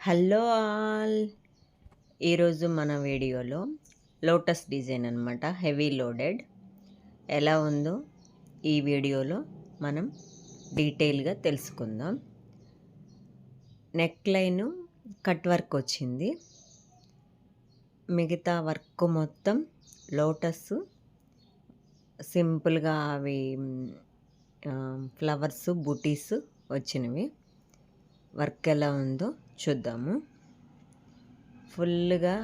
Hello all. ఈరోజు మన వీడియోలో లోటస్ డిజైన్ అనమాట హెవీ లోడెడ్. ఎలా ఉందో ఈ వీడియోలో మనం డీటెయిల్గా తెలుసుకుందాం. నెక్ లైన్ కట్ వర్క్ వచ్చింది. మిగతా వర్క్ మొత్తం లోటస్ సింపుల్గా అవి ఫ్లవర్స్ బుటీస్ వచ్చినవి. వర్క్ ఎలా ఉందో చూద్దాము. ఫుల్గా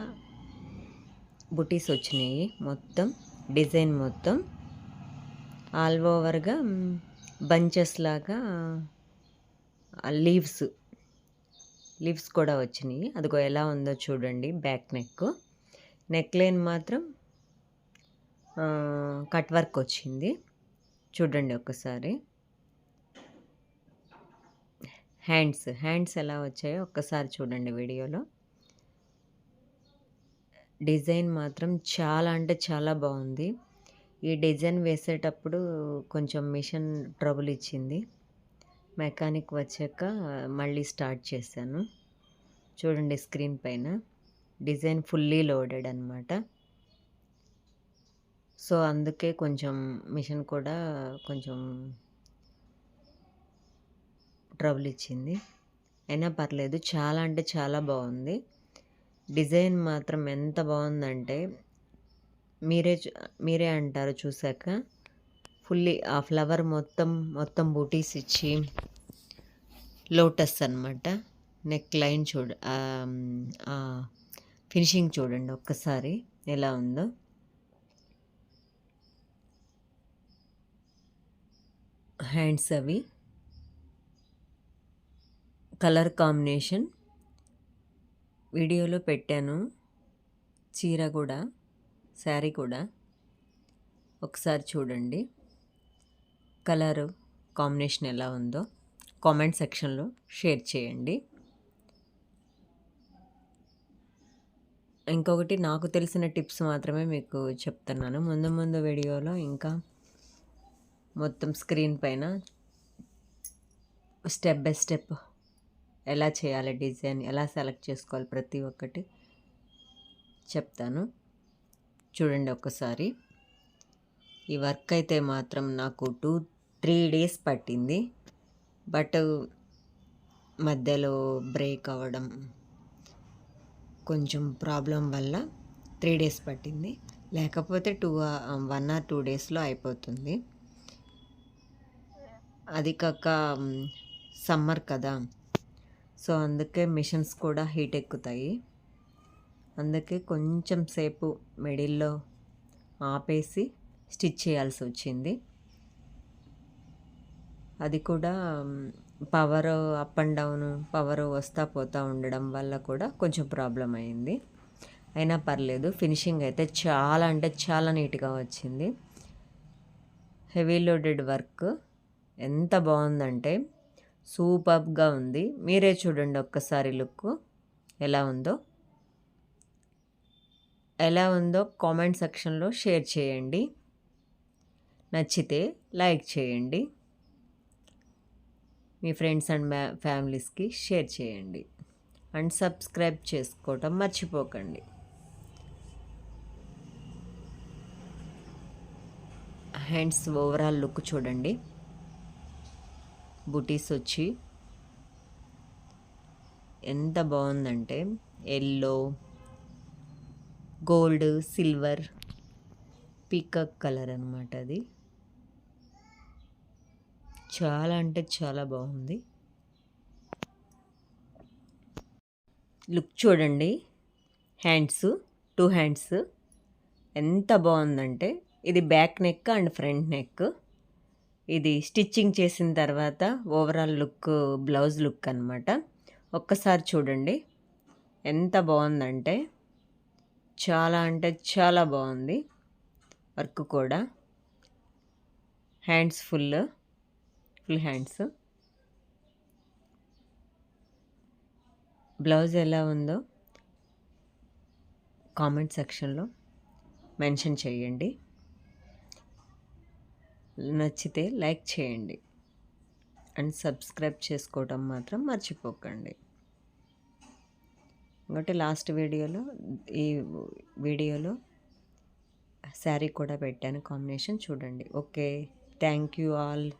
బుటీస్ వచ్చినాయి. మొత్తం డిజైన్ మొత్తం ఆల్ ఓవర్గా బంచెస్ లాగా లీవ్స్ లీవ్స్ కూడా వచ్చినాయి. అదిగో ఎలా ఉందో చూడండి బ్యాక్ నెక్. నెక్ లైన్ మాత్రం కట్ వర్క్ వచ్చింది. చూడండి ఒకసారి. హ్యాండ్స్ హ్యాండ్స్ ఎలా వచ్చాయో ఒక్కసారి చూడండి వీడియోలో. డిజైన్ మాత్రం చాలా అంటే చాలా బాగుంది. ఈ డిజైన్ వేసేటప్పుడు కొంచెం మిషన్ ట్రబుల్ ఇచ్చింది. మెకానిక్ వచ్చాక మళ్ళీ స్టార్ట్ చేశాను. చూడండి స్క్రీన్ పైన. డిజైన్ ఫుల్లీ లోడెడ్ అనమాట సో అందుకే కొంచెం మిషన్ కూడా కొంచెం ట్రబుల్ ఇచ్చింది. అయినా పర్లేదు చాలా అంటే చాలా బాగుంది. డిజైన్ మాత్రం ఎంత బాగుందంటే మీరే మీరే అంటారు చూసాక ఫుల్లీ ఆ ఫ్లవర్ మొత్తం మొత్తం బూటీస్ ఇచ్చి లోటస్ అనమాట నెక్ లైన్ చూడ ఫినిషింగ్ చూడండి ఒక్కసారి ఎలా ఉందో. హ్యాండ్స్ అవి. కలర్ కాంబినేషన్ వీడియోలో పెట్టాను. చీర కూడా శారీ కూడా. ఒకసారి చూడండి. కలర్ కాంబినేషన్ ఎలా ఉందో కామెంట్ సెక్షన్లో షేర్ చేయండి. ఇంకొకటి నాకు తెలిసిన టిప్స్ మాత్రమే మీకు చెప్తున్నాను. ముందు ముందు వీడియోలో ఇంకా మొత్తం స్క్రీన్ పైన స్టెప్ బై స్టెప్ ఎలా చేయాలి డిజైన్ ఎలా సెలెక్ట్ చేసుకోవాలి ప్రతి ఒక్కటి చెప్తాను. చూడండి ఒకసారి. ఈ వర్క్ అయితే మాత్రం నాకు టూ త్రీ డేస్ పట్టింది. బట్ మధ్యలో బ్రేక్ అవ్వడం కొంచెం ప్రాబ్లం వల్ల త్రీ డేస్ పట్టింది. లేకపోతే టూ వన్ ఆర్ టూ డేస్లో అయిపోతుంది. అది కాక సమ్మర్ కదా. సో అందుకే మిషన్స్ కూడా హీట్ ఎక్కుతాయి. అందుకే కొంచెం సేపు మిడిల్లో ఆపేసి స్టిచ్ చేయాల్సి వచ్చింది. అది కూడా power up and down power వస్తా పోతా ఉండడం వల్ల కూడా కొంచెం ప్రాబ్లం అయింది. అయినా పర్లేదు ఫినిషింగ్ అయితే చాలా అంటే చాలా నీట్గా వచ్చింది. హెవీ లోడెడ్ వర్క్ ఎంత బాగుందంటే సూపర్గా ఉంది. మీరే చూడండి ఒక్కసారి లుక్ ఎలా ఉందో. ఎలా ఉందో కామెంట్ సెక్షన్లో షేర్ చేయండి. నచ్చితే లైక్ చేయండి. మీ ఫ్రెండ్స్ అండ్ ఫ్యామిలీస్కి షేర్ చేయండి. అండ్ సబ్స్క్రైబ్ చేసుకోవటం మర్చిపోకండి. హ్యాండ్స్ ఓవరాల్ లుక్ చూడండి. బుటీస్ వచ్చి ఎంత బాగుందంటే yellow gold silver peacock colour అనమాట అది. చాలా అంటే చాలా బాగుంది. లుక్ చూడండి. Hands to hands. ఎంత బాగుందంటే ఇది back neck and front neck. ఇది స్టిచ్చింగ్ చేసిన తర్వాత ఓవరాల్ లుక్ బ్లౌజ్ లుక్ అనమాట ఒక్కసారి చూడండి. ఎంత బాగుందంటే చాలా అంటే చాలా బాగుంది వర్క్ కూడా. Hands full full hands. Blouse ఎలా ఉందో కామెంట్ సెక్షన్లో మెన్షన్ చేయండి. నచ్చితే లైక్ చేయండి. అండ్ సబ్స్క్రైబ్ చేసుకోవటం మాత్రం మర్చిపోకండి. ఇంకోటి లాస్ట్ వీడియోలో ఈ వీడియోలో శారీ కూడా పెట్టాను కాంబినేషన్ చూడండి. ఓకే. Thank you all.